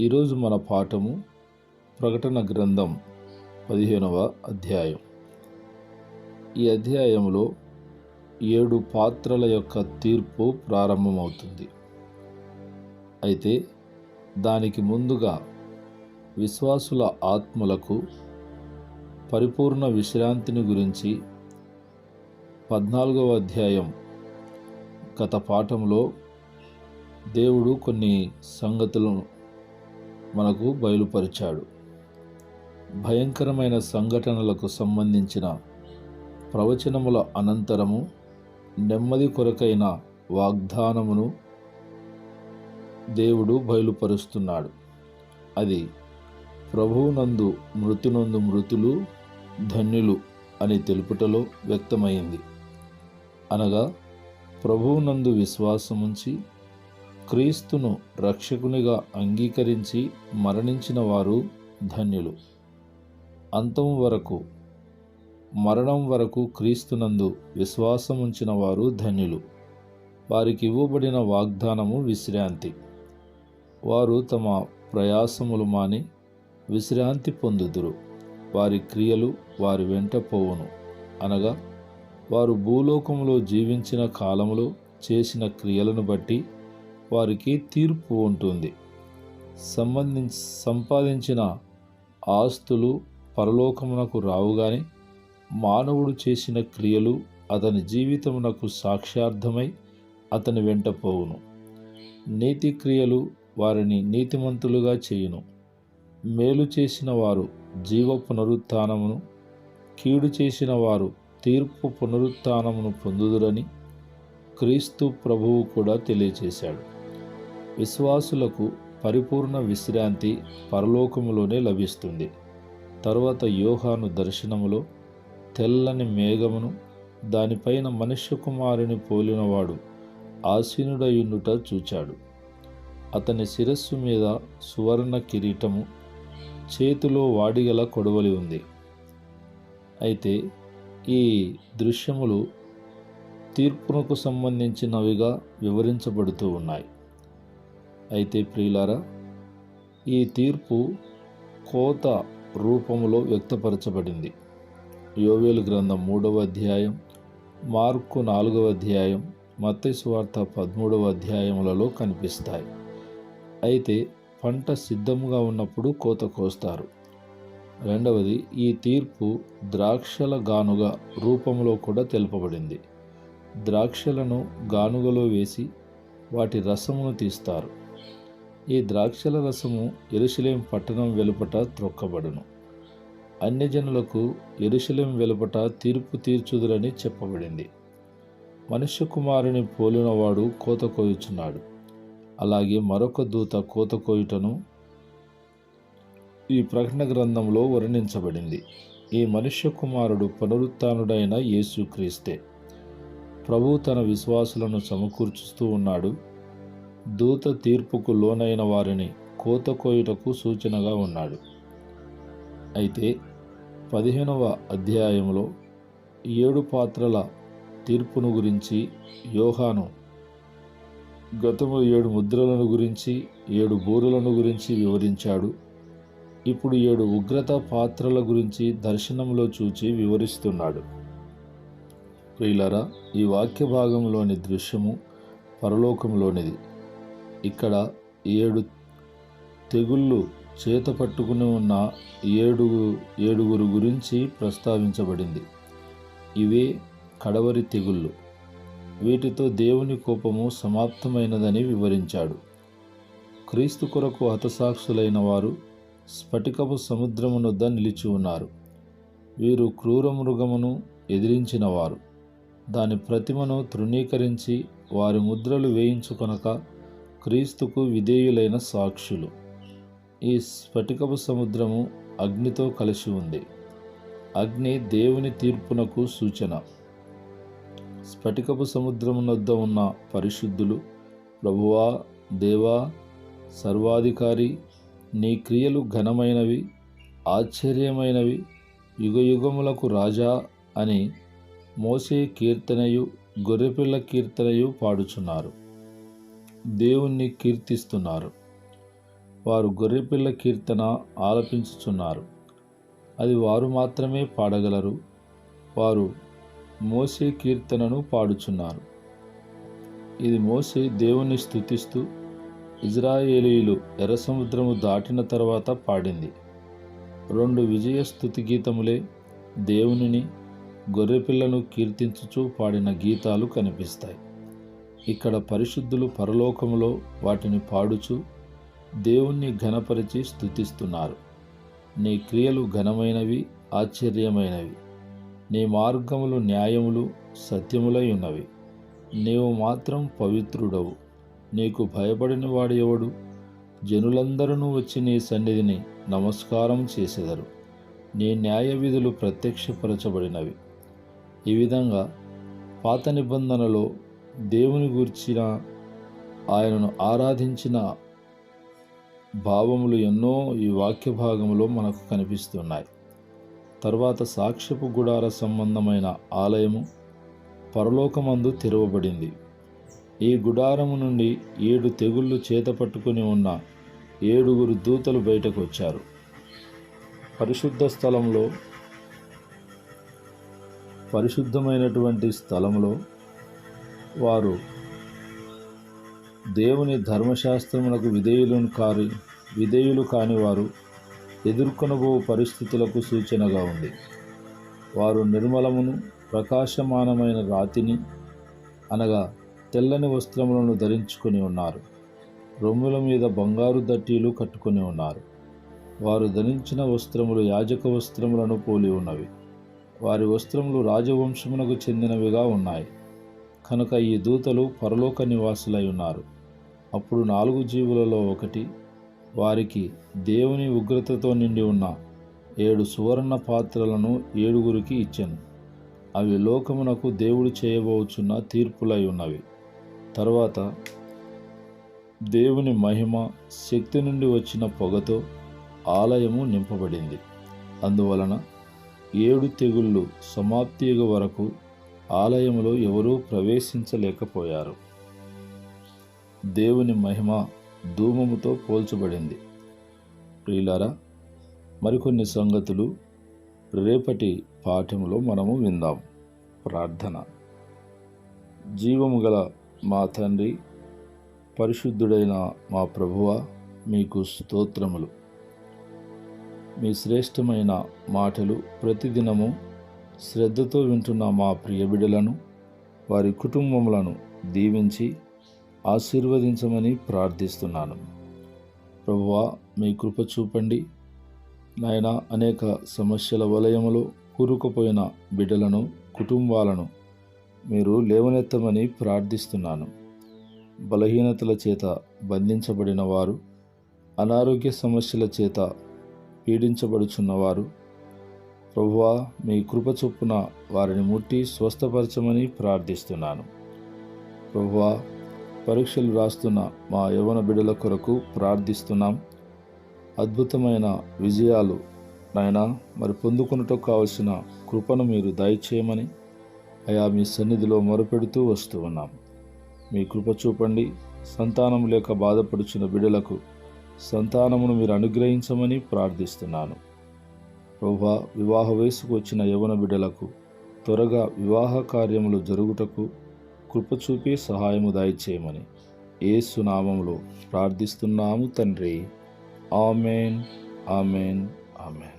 ఈరోజు మన పాఠము ప్రకటన గ్రంథం పదిహేనవ అధ్యాయం. ఈ అధ్యాయంలో ఏడు పాత్రల యొక్క తీర్పు ప్రారంభమవుతుంది. అయితే దానికి ముందుగా విశ్వాసుల ఆత్మలకు పరిపూర్ణ విశ్రాంతిని గురించి పద్నాలుగవ అధ్యాయం గత పాఠంలో దేవుడు కొన్ని సంగతులను మనకు బయలుపరిచాడు. భయంకరమైన సంఘటనలకు సంబంధించిన ప్రవచనముల అనంతరము నెమ్మది కొరకైన వాగ్దానమును దేవుడు బయలుపరుస్తున్నాడు. అది ప్రభువునందు మృతునందు మృతులు ధన్యులు అని తెలుపుటలో వ్యక్తమైంది. అనగా ప్రభువునందు విశ్వాసముంచి క్రీస్తును రక్షకునిగా అంగీకరించి మరణించిన వారు ధన్యులు. అంతం వరకు మరణం వరకు క్రీస్తునందు విశ్వాసముంచిన వారు ధన్యులు. వారికి ఇవ్వబడిన వాగ్దానము విశ్రాంతి. వారు తమ ప్రయాసములు మాని విశ్రాంతి పొందుదురు. వారి క్రియలు వారి వెంట పోవును. అనగా వారు భూలోకములో జీవించిన కాలములో చేసిన క్రియలను బట్టి వారికి తీర్పు ఉంటుంది. సంబంధించి సంపాదించిన ఆస్తులు పరలోకమునకు రావు గాని మానవుడు చేసిన క్రియలు అతని జీవితమునకు సాక్ష్యార్థమై అతని వెంట పోవును. నీతి క్రియలు వారిని నీతిమంతులుగా చేయును. మేలు చేసిన వారు జీవ పునరుత్నమును కీడు చేసిన వారు తీర్పు పునరుత్నమును పొందుదురని క్రీస్తు ప్రభువు కూడా తెలియచేశాడు. విశ్వాసులకు పరిపూర్ణ విశ్రాంతి పరలోకములోనే లభిస్తుంది. తరువాత యోహాను దర్శనములో తెల్లని మేఘమును దానిపైన మనుష్య కుమారుని పోలినవాడు ఆసీనుడయుండుట చూచాడు. అతని శిరస్సు మీద సువర్ణ కిరీటము చేతిలో వాడిగల కొడవలి ఉంది. అయితే ఈ దృశ్యములు తీర్పునకు సంబంధించినవిగా వివరించబడుతూ ఉన్నాయి. అయితే ప్రియులారా ఈ తీర్పు కోత రూపంలో వ్యక్తపరచబడింది. యోవేలు గ్రంథం మూడవ అధ్యాయం మార్కు నాలుగవ అధ్యాయం మత్తైసువార్త పదమూడవ అధ్యాయములలో కనిపిస్తాయి. అయితే పంట సిద్ధంగా ఉన్నప్పుడు కోత కోస్తారు. రెండవది ఈ తీర్పు ద్రాక్షల గానుగ రూపంలో కూడా తెలుపబడింది. ద్రాక్షలను గానుగలో వేసి వాటి రసమును తీస్తారు. ఈ ద్రాక్షల రసము ఎరుశలేం పట్టణం వెలుపట త్రొక్కబడును. అన్యజనులకు ఎరుశలేం వెలుపట తీర్పు తీర్చుదురని చెప్పబడింది. మనుష్య కుమారుని పోలినవాడు కోత కోయుచున్నాడు. అలాగే మరొక దూత కోత కోయుటను ఈ ప్రకటన గ్రంథంలో వర్ణించబడింది. ఈ మనుష్య కుమారుడు పునరుత్డైన యేసుక్రీస్తే. ప్రభు తన విశ్వాసులను సమకూర్చుస్తూ ఉన్నాడు. దూత తీర్పుకు లోనైన వారిని కోత కోయుటకు సూచనగా ఉన్నాడు. అయితే పదిహేనవ అధ్యాయంలో ఏడు పాత్రల తీర్పును గురించి యోహాను గతము ఏడు ముద్రలను గురించి ఏడు బూరులను గురించి వివరించాడు. ఇప్పుడు ఏడు ఉగ్రత పాత్రల గురించి దర్శనంలో చూచి వివరిస్తున్నాడు. ప్రియులరా ఈ వాక్య భాగంలోని దృశ్యము పరలోకంలోనిది ఇక్కడ ఏడు తెగుళ్ళు చేత పట్టుకుని ఉన్న ఏడు ఏడుగురు గురించి ప్రస్తావించబడింది. ఇవే కడవరి తెగుళ్ళు. వీటితో దేవుని కోపము సమాప్తమైనదని వివరించాడు. క్రీస్తు కొరకు హతసాక్షులైన వారు స్ఫటికపు సముద్రమునొద్ద నిలిచి ఉన్నారు. వీరు క్రూర మృగమును ఎదిరించినవారు దాని ప్రతిమను తృణీకరించి వారి ముద్రలు వేయించుకొనక క్రీస్తుకు విధేయులైన సాక్షులు. ఈ స్ఫటికపు సముద్రము అగ్నితో కలిసి ఉంది. అగ్ని దేవుని తీర్పునకు సూచన. స్ఫటికపు సముద్రమునొద్ద ఉన్న పరిశుద్ధులు ప్రభువా దేవా సర్వాధికారి నీ క్రియలు ఘనమైనవి ఆశ్చర్యమైనవి యుగయుగములకు రాజా అని మోసే కీర్తనయు గొర్రెపిల్ల కీర్తనయు పాడుచున్నారు. దేవుణ్ణి కీర్తిస్తున్నారు. వారు గొర్రెపిల్ల కీర్తన ఆలపించుచున్నారు. అది వారు మాత్రమే పాడగలరు. వారు మోసే కీర్తనను పాడుచున్నారు. ఇది మోసే దేవుణ్ణి స్థుతిస్తూ ఇజ్రాయేలీలు ఎర్ర సముద్రము దాటిన తర్వాత పాడింది. రెండు విజయ స్థుతి గీతములే దేవునిని గొర్రెపిల్లను కీర్తించుచూ పాడిన గీతాలు కనిపిస్తాయి. ఇక్కడ పరిశుద్ధులు పరలోకములో వాటిని పాడుచు దేవుణ్ణి ఘనపరిచి స్థుతిస్తున్నారు నీ క్రియలు ఘనమైనవి ఆశ్చర్యమైనవి. నీ మార్గములు న్యాయములు సత్యములై ఉన్నవి నీవు మాత్రం పవిత్రుడవు. నీకు భయపడిన వాడు ఎవడు? జనులందరూ వచ్చి నీ సన్నిధిని నమస్కారం చేసెదరు. నీ న్యాయ విధులు ప్రత్యక్షపరచబడినవి. ఈ విధంగా పాత నిబంధనలో దేవుని గూర్చిన ఆయనను ఆరాధించిన భావములు ఎన్నో ఈ వాక్య భాగంలో మనకు కనిపిస్తున్నాయి. తర్వాత సాక్ష్యపు గుడార సంబంధమైన ఆలయము పరలోకమందు తెరవబడింది. ఈ గుడారము నుండి ఏడు తెగుళ్ళు చేత పట్టుకుని ఉన్న ఏడుగురు దూతలు బయటకు వచ్చారు. పరిశుద్ధ స్థలంలో పరిశుద్ధమైనటువంటి స్థలంలో వారు దేవుని ధర్మశాస్త్రములకు విధేయులను కారి విధేయులు కాని వారు ఎదుర్కొనబో పరిస్థితులకు సూచనగా ఉంది. వారు నిర్మలమును ప్రకాశమానమైన రాతిని అనగా తెల్లని వస్త్రములను ధరించుకొని ఉన్నారు. రొమ్ముల మీద బంగారు దట్టీలు కట్టుకొని ఉన్నారు. వారు ధరించిన వస్త్రములు యాజక వస్త్రములను పోలి ఉన్నవి. వారి వస్త్రములు రాజవంశమునకు చెందినవిగా ఉన్నాయి. కనుక ఈ దూతలు పరలోక నివాసులై ఉన్నారు. అప్పుడు నాలుగు జీవులలో ఒకటి వారికి దేవుని ఉగ్రతతో నిండి ఉన్న ఏడు సువర్ణ పాత్రలను ఏడుగురికి ఇచ్చాను. అవి లోకమునకు దేవుడు చేయబోచున్న తీర్పులై ఉన్నవి. తర్వాత దేవుని మహిమ శక్తి నుండి వచ్చిన పొగతో ఆలయము నింపబడింది. అందువలన ఏడు తెగుళ్ళు సమాప్తియుగ వరకు ఆలయములో ఎవరూ ప్రవేశించలేకపోయారు. దేవుని మహిమ ధూమముతో పోల్చబడింది. ప్రియులారా మరికొన్ని సంగతులు రేపటి పాఠంలో మనము విందాం. ప్రార్థన. జీవము గల మా తండ్రి పరిశుద్ధుడైన మా ప్రభువ మీకు స్తోత్రములు. మీ శ్రేష్టమైన మాటలు ప్రతిదినము శ్రద్ధతో వింటున్న మా ప్రియ బిడ్డలను వారి కుటుంబములను దీవించి ఆశీర్వదించమని ప్రార్థిస్తున్నాను. ప్రభువా మీ కృప చూపండి. నాయన అనేక సమస్యల వలయములో కూరుకుపోయిన బిడ్డలను కుటుంబాలను మీరు లేవనెత్తమని ప్రార్థిస్తున్నాను. బలహీనతల చేత బంధించబడిన వారు అనారోగ్య సమస్యల చేత పీడించబడుచున్నవారు ప్రభువా మీ కృప చొప్పున వారిని ముట్టి స్వస్థపరచమని ప్రార్థిస్తున్నాను. ప్రభువా పరీక్షలు రాస్తున్న మా యవన బిడ్డల కొరకు ప్రార్థిస్తున్నాం. అద్భుతమైన విజయాలు నాయన మరి పొందుకున్నటకు కావలసిన కృపను మీరు దయచేయమని అయా మీ సన్నిధిలో మొరపెడుతూ వస్తూ ఉన్నాం. మీ కృప చూపండి. సంతానం లేక బాధపడుచున్న బిడలకు సంతానమును మీరు అనుగ్రహించమని ప్రార్థిస్తున్నాను. ప్రభా వివాహ వయసుకు వచ్చిన యవన బిడ్డలకు త్వరగా వివాహ కార్యములు జరుగుటకు కృపచూపి సహాయము దయచేయమని ఏసు నామములో ప్రార్థిస్తున్నాము తండ్రి. Amen amen amen.